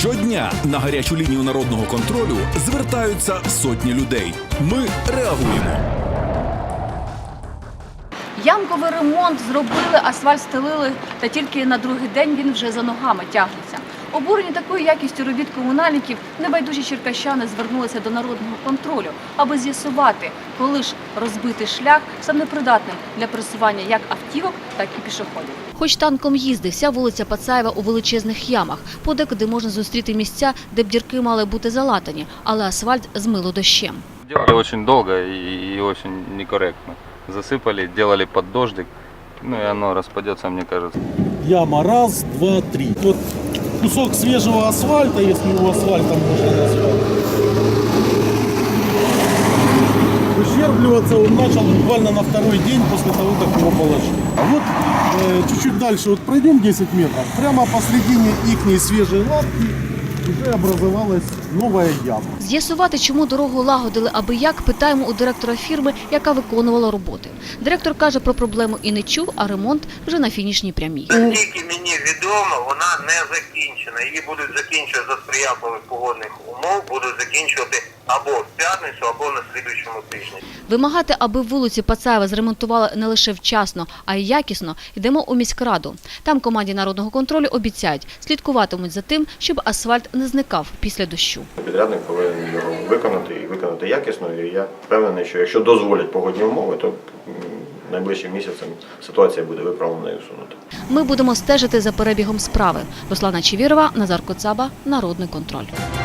Щодня на гарячу лінію народного контролю звертаються сотні людей. Ми реагуємо. Ямковий ремонт зробили, асфальт стелили, та тільки на другий день він вже за ногами тягнеться. Обурені такою якістю робіт комунальників, небайдужі черкащани звернулися до народного контролю, аби з'ясувати, коли ж розбитий шлях стане непридатним для пересування як автівок, так і пішоходів. Хоч танком їздив, вся вулиця Пацаєва у величезних ямах, подекуди можна зустріти місця, де б дірки мали бути залатані, але асфальт змило дощем. Делали очень долго и, и очень некорректно. Засыпали, делали под дождик, ну и оно распадется, мне кажется. Яма раз, два, три. Вот кусок свежего асфальта, если его асфальтом можно назвать. Ущербливаться он начал буквально на второй день после того, как его положили. А вот э, чуть-чуть дальше, вот пройдем 10 метров, прямо посредине их свежей лапки уже образувалась нова яма. З'ясувати, чому дорогу лагодили аби як, питаємо у директора фірми, яка виконувала роботи. Директор каже про проблему і не чув, а ремонт вже на фінішній прямій. Тільки мені відомо, вона не закінчена. Її будуть закінчувати за сприятливих погодних умов, будуть закінчувати або в п'ятницю, або на слідуючому тижні. Вимагати, аби вулиці Пацаєва зремонтували не лише вчасно, а й якісно, йдемо у міськраду. Там команді народного контролю обіцяють, слідкуватимуть за тим, щоб асфальт не зникав після дощу. Підрядник повинен його виконати і виконати якісно. І я впевнений, що якщо дозволять погодні умови, то найближчим місяцем ситуація буде виправлена і усунута. Ми будемо стежити за перебігом справи. Руслана Чевірова, Назар Коцаба, Народний контроль.